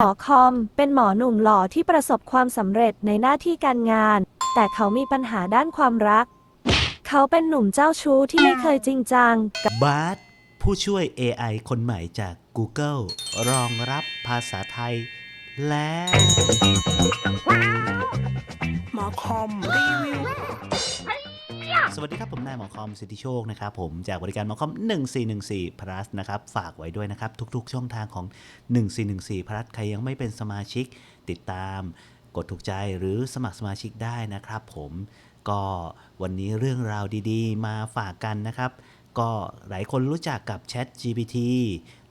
หมอคอม เป็นหมอหนุ่มหล่อที่ประสบความสำเร็จในหน้าที่การงาน แต่เขามีปัญหาด้านความรัก เขาเป็นหนุ่มเจ้าชู้ที่ไม่เคยจริงจังกับบาร์ดผู้ช่วย AI คนใหม่จาก Google รองรับภาษาไทย และ หมอคอมรีวิว สวัสดีครับผมนายหมอคอมสิทธิโชคนะครับผมจากบริการหมอคอม 1414 plus นะครับฝากไว้ด้วยนะครับ ทุกๆ ช่องทางของ 1414 plus ใครยังไม่เป็นสมาชิกติดตาม กดถูกใจหรือสมัครสมาชิกได้นะครับผมก็วันนี้เรื่องราวดีๆ มาฝากกันนะครับ ก็หลายคนรู้จักกับ Chat GPT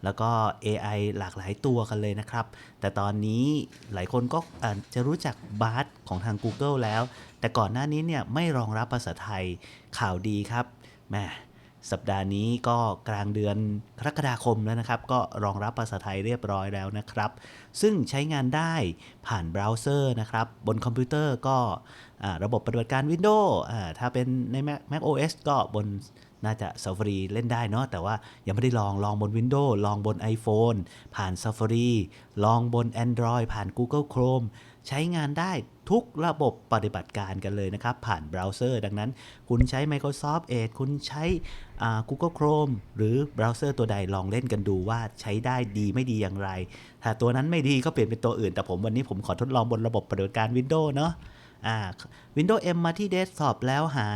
แล้วก็ AI หลากหลายตัวกันเลยนะครับ แต่ตอนนี้หลายคนก็อาจจะรู้จัก Bard ของทาง Google แล้ว แต่ก่อนหน้านี้เนี่ยไม่รองรับภาษาไทยข่าวดีครับแม่สัปดาห์นี้ก็กลางเดือนกรกฎาคมแล้วนะครับ ก็รองรับภาษาไทยเรียบร้อยแล้วนะครับ ซึ่งใช้งานได้ผ่านเบราว์เซอร์นะครับ บนคอมพิวเตอร์ก็ระบบปฏิบัติการ Windows ถ้าเป็นใน Mac Mac OS ก็บน น่าจะ Safari เล่นได้เนาะแต่ว่ายังไม่ได้ลองลองบน Windows ลองบน iPhone ผ่าน Safari ลองบน Android ผ่าน Google Chrome ใช้งานได้ทุกระบบปฏิบัติการกันเลยนะครับ ผ่านเบราว์เซอร์ดังนั้น คุณใช้ Microsoft Edge คุณใช้ Google Chrome หรือเบราว์เซอร์ตัวใดลองเล่นกันดูว่าใช้ได้ดีไม่ดีอย่างไร ถ้าตัวนั้นไม่ดีก็เปลี่ยนเป็นตัวอื่น แต่ผมวันนี้ผมขอทดลองบนระบบปฏิบัติการ Windows เนาะ Windows M มาที่เดสก์ท็อปแล้วหา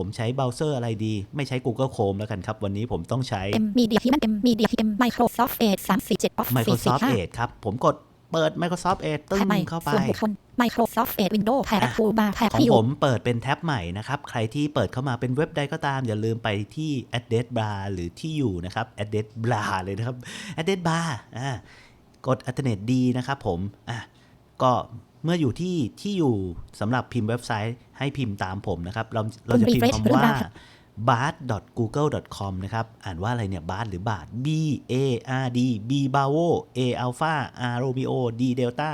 ผมใช้เบราว์เซอร์อะไรดี ไม่ใช้ Google Chrome แล้วกันครับ วันนี้ผมต้องใช้ M Media ที่มัน M Media ที่ M Microsoft Edge 347 Office Microsoft 445 Edge ครับ ผมกดเปิด Microsoft Edge ตึ้แท็บใหม่งเข้าไปส่วนบุคคล Microsoft Edge Windows แท็บอะ Toolbar แท็บของที่อผยู่มเปิดเป็นแท็บใหม่นะครับ ใครที่เปิดเข้ามาเป็นเว็บใดก็ตาม อย่าลืมไปที่ address bar หรือที่อยู่นะครับ address bar เลยนะครับ address bar อ่ากด alternate D นะครับผมอะก็ เมื่ออยู่ที่ที่อยู่สำหรับพิมพ์เว็บไซต์ให้พิมพ์ตามผมนะครับ เราเราจะพิมพ์คำว่า bard.google.com นะครับ อ่านว่าอะไรเนี่ย bard หรือ bard b a r d b bravo a alpha r romeo d delta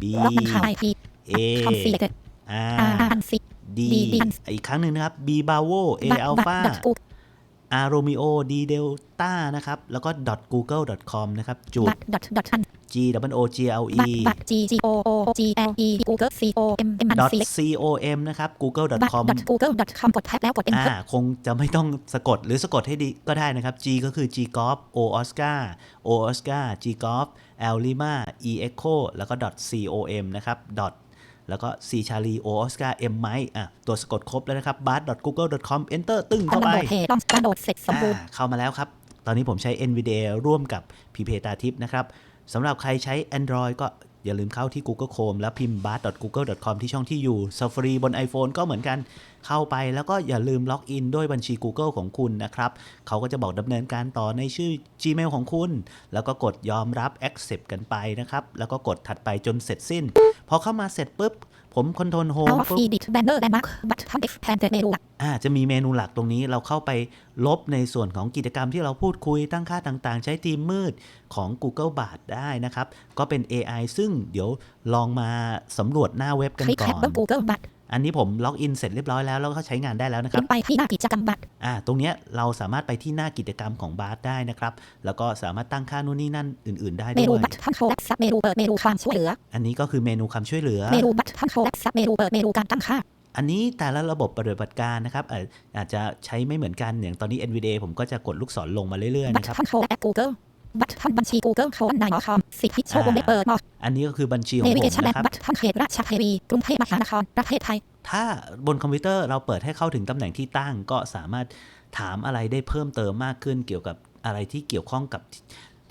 b ล็อกมันข่าว IP a com selected r R R C D D D อีกครั้งหนึ่งนะครับ B bravo A Bat- alpha Bat- Bat- R romeo D delta นะครับ แล้วก็ .google.com นะครับ จุด Bat dot dot un G W O G L E Bat Bat G G O O G L E Google C O M M and dot select C O M นะครับ Bat google.com dot Google dot com กดแท็บแล้วกดอ่า enter คงจะไม่ต้องสะกดหรือสะกดให้ดีก็ได้นะครับ G ก็คือ G golf O Oscar O Oscar G golf L Lima E Echo แล้วก็ C O M นะครับ dot แล้วก็ C Charlie O Oscar M Mike อะตัวสะกดครบแล้วนะครับ bard google com enter ตึ้งอันเข้าดับไปโดดเพจลองกระโดดเสร็จสมบูรณ์อ่าเข้ามาแล้วครับ ตอนนี้ผมใช้ NVIDIA ร่วมกับ p p ตาทิปนะครับ สำหรับใครใช้ Android ก็อย่าลืมเข้าที่ Google Chrome แล้วพิมพ์ bard.google.com ที่ช่องที่อยู่ Safari บน iPhone ก็เหมือนกัน เข้าไปแล้วก็อย่าลืมล็อกอินด้วยบัญชี Google ของคุณนะครับ เขาก็จะบอกดำเนินการต่อในชื่อ Gmail ของคุณ แล้วก็กดยอมรับ accept กันไปนะครับ แล้วก็กดถัดไปจนเสร็จสิ้น พอเข้ามาเสร็จปุ๊บ ผมคอนโทรลโฮม Out of Edit Banner Landmark Button Expand เมนูหลักอ่าจะมีเมนูหลักตรงนี้เราเข้าไปลบในส่วนของกิจกรรมที่เราพูดคุยตั้งค่าต่างๆ ใช้ทีมมืดของ Google Bard ได้นะครับ ก็เป็น AI ซึ่งเดี๋ยวลองมาสำรวจหน้าเว็บกันคลิกก่แท็บอน เบิ้ง Google บัตรอันนี้ผมล็อกอินเสร็จเรียบร้อยแล้วแล้วก็ใช้งานได้แล้วนะคลิรับงก์ไปที่หน้ากิจกรรมบัตรอ่าตรงเนี้ยเราสามารถไปที่หน้ากิจกรรมของ Bard ได้นะครับ แล้วก็สามารถตั้งค่านู่นนี่นั่นอื่น ๆ ได้เมด้นูวยบัตรทั้งโชว์และซับเมนูเปิดเมนูความช่วยเหลือ อันนี้ก็คือเมนูคำช่วยเหลือเมนูบัตรทั้งโชว์และซับเมนูเปิดเมนูการตั้งค่าอันนี้แต่ละระบบปฏิบัติการนะครับอาจอาจจะใช้ไม่เหมือนกันอย่างตอนนี้ NVDA ผมก็จะกดลูกศรลงมาเรื่อยๆบัตนะรครับ ทั้งโชว์และแอป Google บัตรทั้งบัญชี Google โชว์นายหมอคอมสิทธิโชว์วงเล็บเปิดหมออันนี้ก็คือบัญชีของเนผมวิเกชันแอนะปครับบัตรทั้งเขตราชเทวีกรุงเทพมหานครประเทศไทย ถ้าบนคอมพิวเตอร์เราเปิดให้เข้าถึงตำแหน่งที่ตั้งก็สามารถถามอะไรได้เพิ่มเติมมากขึ้นเกี่ยวกับอะไรที่เกี่ยวข้องกับ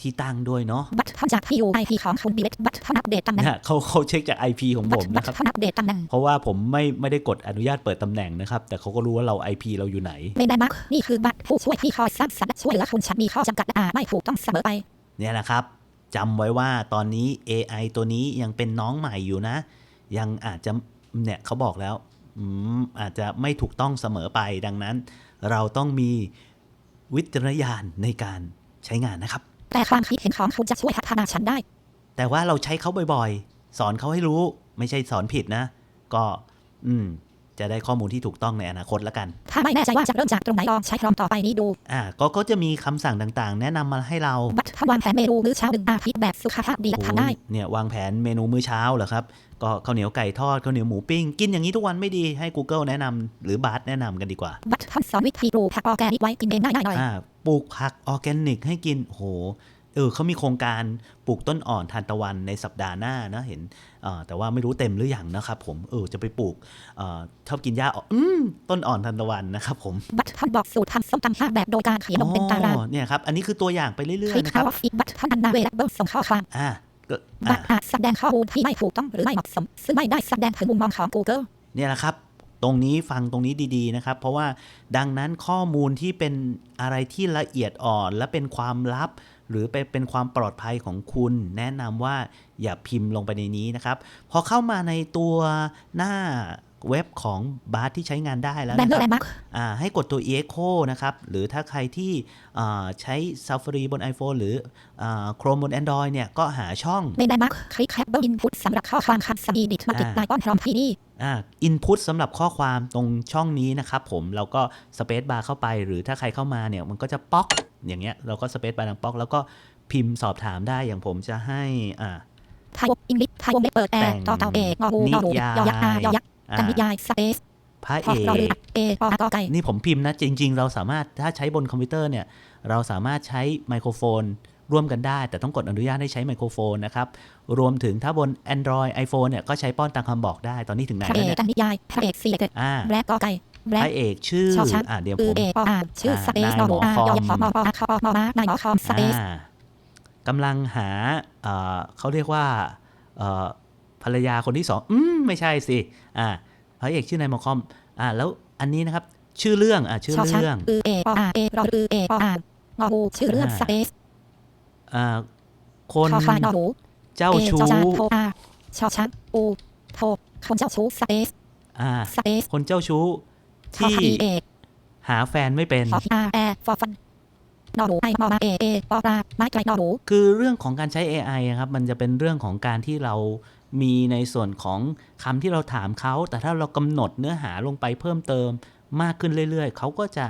ที่ที่ตั้งด้วยเนาะบัตรทั้งจากที่อยู่ IP ของคุณบิเลตบัตรทั้งอัปเดตตำแหน่งนะเขาเขาเช็คจาก IP ของบัผตมรบัตนะครับรทั้งอัปเดตตำแหน่งเพราะว่าผมไม่ไม่ได้กดอนุญาตเปิดตำแหน่งนะครับ แต่เขาก็รู้ว่าเรา IP เราอยู่ไหนเมนได้มาร์กนี่คือบัตรผู้ช่วยที่คอยสร้างสรรค์และช่วยเหลือคุณฉันมีข้อจำกัดและอาจไม่ถูกต้องเสมอไป เนี่ยนะครับจำไว้ว่าตอนนี้ AI ตัวนี้ยังเป็นน้องใหม่อยู่นะ ยังอาจจะเนี่ยเขาบอกแล้วอืมอาจจะไม่ถูกต้องเสมอไปดังนั้น เราต้องมีวิจารณญาณในการใช้งานนะครับ แต่ความคิดเห็นของคุณจะช่วยพัฒนาฉันได้ แต่ว่าเราใช้เขาบ่อยๆ สอนเขาให้รู้ ไม่ใช่สอนผิดนะ ก็ อืม จะได้ข้อมูลที่ถูกต้องในอนาคตแล้วกัน ถ้าไม่แน่ใจว่าจะเริ่มจากตรงไหนลองใช้พร้อมต่อไปนี้ดู อ่า ก็ก็จะมีคำสั่งต่างๆ แนะนำมาให้เราบัตรทำวางแผนเมนูมื้อเช้าหนึ่งอาทิตย์แบบสุขภาพดีและทานได้ โอ้ยเนี่ยวางแผนเมนูมื้อเช้าเหรอครับ ก็ข้าวเหนียวไก่ทอดข้าวเหนียวหมูปิ้ง กินอย่างนี้ทุกวันไม่ดีให้ Google แนะนำหรือบาร์แนะนำกันดีกว่า บัตรทำสอนวิธีปลูกผักออร์แกนิกไว้กินเองง่ายๆหน่อย อ่า ปลูกผักออร์แกนิก ให้กินโหเออเขามีโครงการปลูกต้นอ่อนทานตะวันในสัปดาห์หน้านะเห็นอ่าแต่ว่าไม่รู้เต็มหรือยังนะครับผมเออจะไปปลูกเอ่อชอบกินหญ้าอ่อนอืมต้นอ่อนทานตะวันนะครับผมบัตรทำบอกสูตรทำส้มตำห้าแบบโดยการเขียนลงเป็นตารางอ๋อเนี่ยครับอันนี้คือตัวอย่างไปเรื่คอยลิกๆนะคเข้ารับออฟฟิศบัตรทำอันนาเวลเบิลส่งข้อความอ่าก็บัอ่าตรอาจแสดงข้อมูลที่ไม่ถูกต้องหรือไม่เหมาะสมซึ่งไม่ได้แสดงถึงมุมมองของ Google เนี่ยแหละครับ ตรงนี้ฟังตรงนี้ดีๆนะครับ เพราะว่าดังนั้นข้อมูลที่เป็นอะไรที่ละเอียดอ่อน และเป็นความลับ หรือเป็นเป็นความปลอดภัยของคุณ แนะนำว่าอย่าพิมพ์ลงไปในนี้นะครับ พอเข้ามาในตัวหน้า เว็บของบาร์ที่ใช้งานได้แล้วแบนนะเนอคร์รับแลนด์มาร์คอ่าให้กดตัว echo นะครับ หรือถ้าใครที่อ่าใช้ Safari บน iPhone หรืออ่า Chrome บน Android เนี่ย ก็หาช่องในแลนด์มาร์คคลิกแคปเบิลอินพุตสำหรับข้อความคำสั่งอีดิทมาติดอ่าไลน์ป้อนพร้อมที่นี่อ่า input สำหรับข้อความตรงช่องนี้นะครับผมเราก็ space bar เข้าไป หรือถ้าใครเข้ามาเนี่ยมันก็จะป๊อกอย่างเงี้ยเราก็ space bar ดังป๊อก แล้วก็พิมพ์สอบถามได้อย่างผมจะให้อ่าไทยวงอิงลิทไทยวงเล็บเปิดแอแต่ร์งต่อเต่าเอกงองูงอหนูนิยายยอยักษ์อายอยักษ์ อ่ากันนิยายสเปซพระพอเอรอก เรือเอปออากอไก่นี่ผมพิมพ์นะ จริง ๆ เราสามารถถ้าใช้บนคอมพิวเตอร์เนี่ย เราสามารถใช้ไมโครโฟนร่วมกันได้ แต่ต้องกดอนุญาตให้ใช้ไมโครโฟนนะครับ รวมถึงถ้าบน Android iPhone เนี่ย ก็ใช้ป้อนตามคำบอกได้ตอนนี้ถึงไหนพระแล้วเอกเนี่ยกันนิยายพระเอกซีเล็กอ่าแบล็กกอไก่แบล็พกระเอกชื่อชอช้าง อ่าเดี๋ยวอืผอม เอปออ่านชื่ออ่าสเปซนายนอหนูหมออาคอมยอยักษ์พอมอปออาคอมอมานายหมอคอมสเปซอ่ากำลังหาเอ่อเขาเรียกว่าเอ่อ ภรรยาคนที่สองอืมไม่ใช่สิอ่าพระเอกชื่อนายหมอคอมอ่าแล้วอันนี้นะครับ ชื่อเรื่องอ่าชื่อชอช้างเรื่องอือเอปออาเอรออือเอปออ่านงองูชื่อเรื่องอ่าสเปซอ่าคนคอควายนอหนูเจ้าเอชู้จอจานโทอาชอช้างอูโทคนเจ้าชู้สเปซอ่าสเปซคนเจ้าชู้ทอที่คดีเอกหาแฟนไม่เป็นพออาแอร์ฟอฟันนอหนูไอมอมาเอเอปอปลาไม้ไกลนอหนูคือเรื่องของการใช้ AI อะครับ มันจะเป็นเรื่องของการที่เรา มีในส่วนของคำที่เราถามเขา แต่ถ้าเรากำหนดเนื้อหาลงไปเพิ่มเติมมากขึ้นเรื่อยๆ เขาก็จะ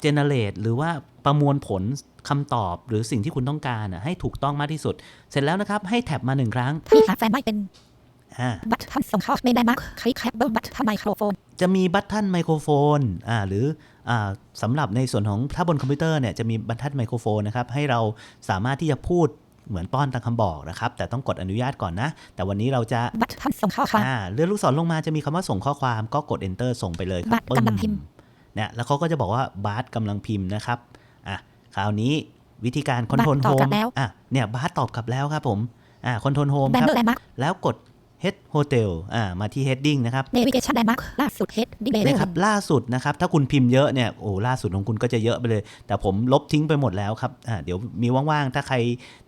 เจเนเรตหรือว่าประมวลผลคำตอบหรือสิ่งที่คุณต้องการอะให้ถูกต้องมากที่สุด เสร็จแล้วนะครับ ให้แท็บมาหนึ่งครั้งที่หาแฟนไม่เป็นอ่าบัตรทำส่งข้อไม่ได้มาร์คคลิกแคปเบิลบัตรทำไมโครโฟนจะมีบัตทันไมโครโฟนอ่าหรืออ่าสำหรับในส่วนของถ้าบนคอมพิวเตอร์เนี่ยจะมีบัตทันไมโครโฟนนะครับ ให้เราสามารถที่จะพูด เหมือนป้อนตามคำบอกนะครับ แต่ต้องกดอนุญาตก่อนนะ แต่วันนี้เราจะบัตรทำส่งข้อความอ่าเลื่อนลูกศรลงมาจะมีคำว่าส่งข้อความก็กด enter ส่งไปเลยครับัตรกำลังพิมพ์เนี่ยแล้วเขาก็จะบอกว่าบาร์กำลังพิมพ์นะครับอะคราวนี้วิธีการคอนโทรลบัโฮตรตอบกลัมบแล้วอะเนี่ยบาร์ตอบกลับแล้วครับผมอ่าคอนโทรลโฮมแบนครับเนอร์แลนด์มาร์คแล้วกด head hotel อ่ามาที่ heading นะครับเนวิเกชันแลนด์มาร์คล่าสุดเฮดดิเลเวนะลครับล่าสุดนะครับ ถ้าคุณพิมพ์เยอะเนี่ยโอ้ล่าสุดของคุณก็จะเยอะไปเลย แต่ผมลบทิ้งไปหมดแล้วครับอ่าเดี๋ยวมีว่างๆ ถ้าใคร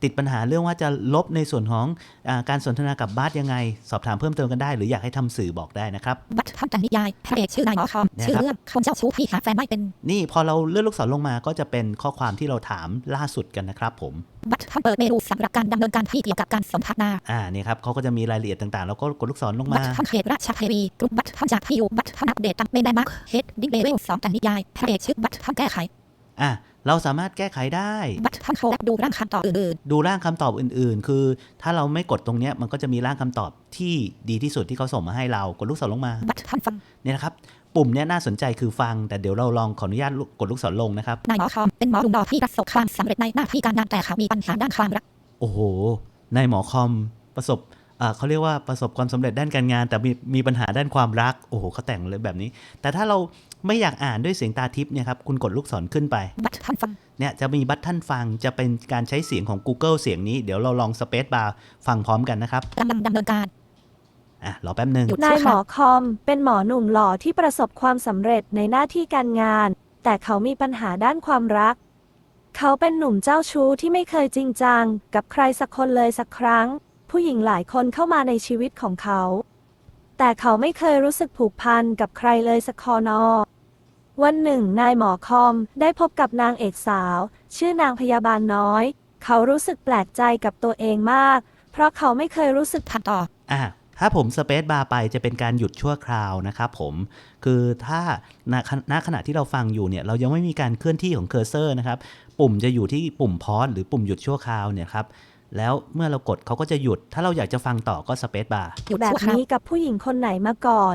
ติดปัญหาเรื่องว่าจะลบในส่วนของอาการสนทนากับบาสยังไง สอบถามเพิ่มเติมกันได้ หรืออยากให้ทำสื่อบอกได้นะครับบัตรทำกันนิยายพระเอกชื่อนายหมอคอมเนี่ยชื่อครับเรื่องคนเจ้าชู้ที่หาแฟนไม่เป็นนี่พอเราเลื่อนลูกศรลงมาก็จะเป็นข้อความที่เราถามล่าสุดกันนะครับผมบัตรทำเปิดเมนูสำหรับการดำเนินการที่เกี่ยวกับการสนทนาอ่านี่ครับเขาก็จะมีรายละเอียดต่างๆ แล้วก็กดลูกศรลงบัมาตรทำเขตราชเทวีกรุ๊ปบัตรทำจากที่อยู่บัตรทำอัปเดตตามไม่ได้มาร์คเฮดดิเลเวลสองกันนิยายพระเอกชื่อบัตรทำแก้ไขอะเราสามารถแก้ไขได้ บัตรทำโชว์ดูร่างคำตอบอื่นดูร่างคำตอบอื่นๆ คือถ้าเราไม่กดตรงเนี้ยมันก็จะมีร่างคำตอบที่ดีที่สุดที่เขาส่งมาให้เรา กดลูกศรลงมาๆบัตรทำฟังเนี่ยนะครับ ปุ่มเนี้ยน่าสนใจคือฟัง แต่เดี๋ยวเราลองขออนุญาตกดลูกศรลงนะครับนายหมอคอมเป็นหมอหนุ่มหล่อที่ประสบความสำเร็จในหน้าที่การงานแต่เขามีปัญหาด้านความรักโอ้โหนายหมอคอมประสบอ่าเขาเรียกว่าประสบความสำเร็จด้านการงาน แต่มีมีปัญหาด้านความรัก โอ้โหเขาแต่งเลยแบบนี้ แต่ถ้าเราไม่อยากอ่านด้วยเสียงตาทิพย์เนี่ยครับคุณกดลูกศรขึ้นไปบัตรทำฟังเนี่ยจะมีบัตท่านฟังจะเป็นการใช้เสียงของ Google เสียงนี้เดี๋ยวเราลองสเปซบาร์ฟังพร้อมกันนะครับกำลังดำเนินการ อะรอแป๊บหนึ่งหยุดนายหมอคอม เป็นหมอหนุ่มหล่อที่ประสบความสำเร็จในหน้าที่การงาน แต่เขามีปัญหาด้านความรัก เขาเป็นหนุ่มเจ้าชู้ที่ไม่เคยจริงจัง กับใครสักคนเลยสักครั้ง ผู้หญิงหลายคนเข้ามาในชีวิตของเขา แต่เขาไม่เคยรู้สึกผูกพันกับใครเลยสักคอนอวันหนึ่ง นายหมอคอมได้พบกับนางเอกสาว ชื่อนางพยาบาลน้อย เขารู้สึกแปลกใจกับตัวเองมาก เพราะเขาไม่เคยรู้สึกทำต่ออะ ถ้าผมสเปซบาร์ไปจะเป็นการหยุดชั่วคราวนะครับผม คือถ้าณขณณขณะที่เราฟังอยู่เนี่ยเรายังไม่มีการเคลื่อนที่ของเคอร์เซอร์นะครับ ปุ่มจะอยู่ที่ปุ่มพอสหรือปุ่มหยุดชั่วคราวเนี่ยครับแล้วเมื่อเรากดเขาก็จะหยุด ถ้าเราอยากจะฟังต่อก็สเปซบาร์หยุดแบบชั่วคราวนี้กับผู้หญิงคนไหนมาก่อน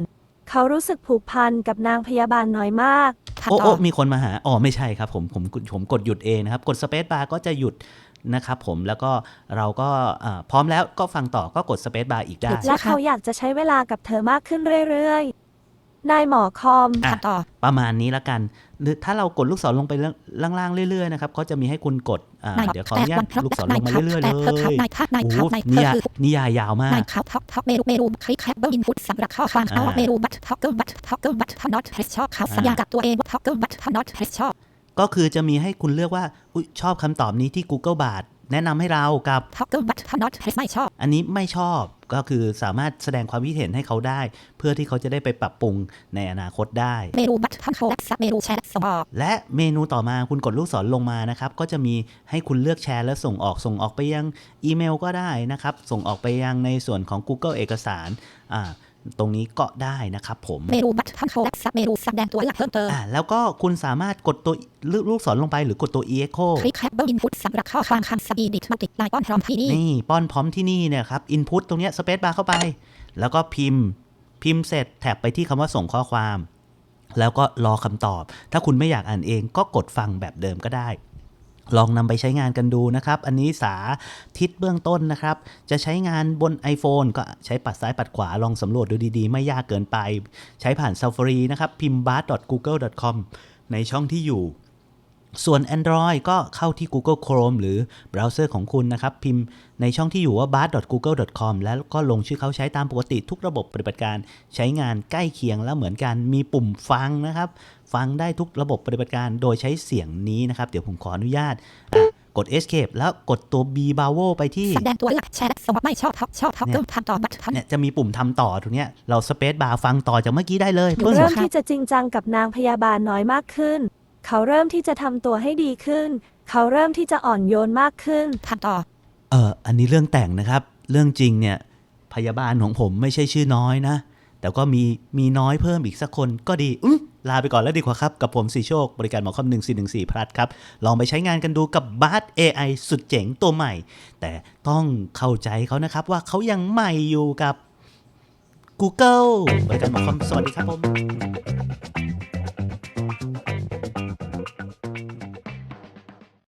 เขารู้สึกผูกพันกับนางพยาบาลน้อยมากทำโอ้ต่โอ้อมีคนมาหา อ๋อ ไม่ใช่ครับ ผม ผม ผมกดหยุดเองนะครับ กดสเปซบาร์ก็จะหยุด นะครับผมแล้วก็เราก็อ่าพร้อมแล้วก็ฟังต่อก็กดสเปซบาร์อีกได้ และเขาอยากจะใช้เวลากับเธอมากขึ้นเรื่อยๆ นายหมอคอมอะทำต่อประมาณนี้ละกัน หรือถ้าเรากดลูกศรลงไปล่างๆเรื่อยๆนะครับก็จะมีให้คุณกดอ่านายเดี๋ยวขออนุญาตแต่วันลูกศรลนายงมาครับเรื่อยๆแต่เลเธอครับยนายครับนายโอ้ครับโหนายนิยายเธอคือนิยายยาวมากนายครับท็อกท็อกเมรูเมรูคลิกแคปเบอร์อินพุตสำหรับข้อความเขาอ่าเมรูบัตท็อกเกอร์บัตท็อกเกอร์บัตทำ not press ชอบครับสัญญากับตัวเองว่าท็อกเกอร์บัตทำ not press ชอบ ก็คือจะมีให้คุณเลือกว่าอุยชอบคำตอบนี้ที่ Google Bard แนะนำให้เรากับท็อกเกอร์บัตทำ not press ไม่ชอบ อันนี้ไม่ชอบก็คือสามารถแสดงความคิดเห็นให้เขาได้ เพื่อที่เขาจะได้ไปปรับปรุงในอนาคตได้ เมรูบัตทำโชว์ซับเมรูแชร์ส่งออกและเมนูต่อมาคุณกดลูกศรลงมานะครับ ก็จะมีให้คุณเลือกแชร์และส่งออกส่งออกไปยังอีเมลก็ได้นะครับ ส่งออกไปยังในส่วนของ Google เอกสารอ่า ตรงนี้ก็ได้นะครับผมเมรูบัตทำโชว์ซับเมรูแสดงตัวอย่างเพิ่มเติมอ่าแล้วก็คุณสามารถกดตัวลูลูกศรลงไปหรือกดตัว echo คลิกแคปเบอร์อินพุตสำหรับข้อความคำสปีดิตมัลติไลน์ป้อนพร้อมที่นี่นี่ป้อนพร้อมที่นี่เนี่ยครับ input ตรงเนี้ย space bar เข้าไป แล้วก็พิมพ์พิมพ์เสร็จแท็บไปที่คำว่าส่งข้อความ แล้วก็รอคำตอบ ถ้าคุณไม่อยากอ่านเองก็กดฟังแบบเดิมก็ได้ ลองนำไปใช้งานกันดูนะครับ อันนี้สาทิศเบื้องต้นนะครับ จะใช้งานบน iPhone ก็ใช้ปัดซ้ายปัดขวาลองสำรวจดูดีๆ ไม่ยากเกินไป ใช้ผ่าน Safari นะครับ พิมพ์ bard.google.com ในช่องที่อยู่ ส่วน Android ก็เข้าที่ Google Chrome หรือเบราว์เซอร์ของคุณนะครับ พิมพ์ในช่องที่อยู่ว่า bard.google.com แล้วก็ลงชื่อเขาใช้ตามปกติทุกระบบปฏิบัติการใช้งานใกล้เคียงแล้วเหมือนกันมีปุ่มฟังนะครับ ฟังได้ทุกระบบปฏิบัติการโดยใช้เสียงนี้นะครับ เดี๋ยวผมขออนุญาตอะกด Escape แล้วกดตัว B b a w o ไปที่แสดงตัวอย่างแชร์ส่งออกไม่ชอบท็อกชอบท็อกเกอร์ทำต่อบัตทำเนี่ยจะมีปุ่มทำต่อตรงเนี้ยเราสเปซบาร์ฟังต่อจากเมื่อกี้ได้เลยอยู่ปึ้งเริ่มครับที่จะจริงจังกับนางพยาบาลน้อยมากขึ้น เขาเริ่มที่จะทำตัวให้ดีขึ้น เขาเริ่มที่จะอ่อนโยนมากขึ้นทำต่อเอออันนี้เรื่องแต่งนะครับ เรื่องจริงเนี่ยพยาบาลของผมไม่ใช่ชื่อน้อยนะ แต่ก็มีมีน้อยเพิ่มอีกสักคนก็ดีอืมลาไปก่อนแล้วดีกว่าครับ กับผมสีโชค บริการหมอคอม1414พลัดครับ ลองไปใช้งานกันดูกับบาร์ AI สุดเจ๋งตัวใหม่ แต่ต้องเข้าใจเขานะครับว่าเขายังใหม่อยู่กับ Google บริการหมอคอมสวัสดีครับผม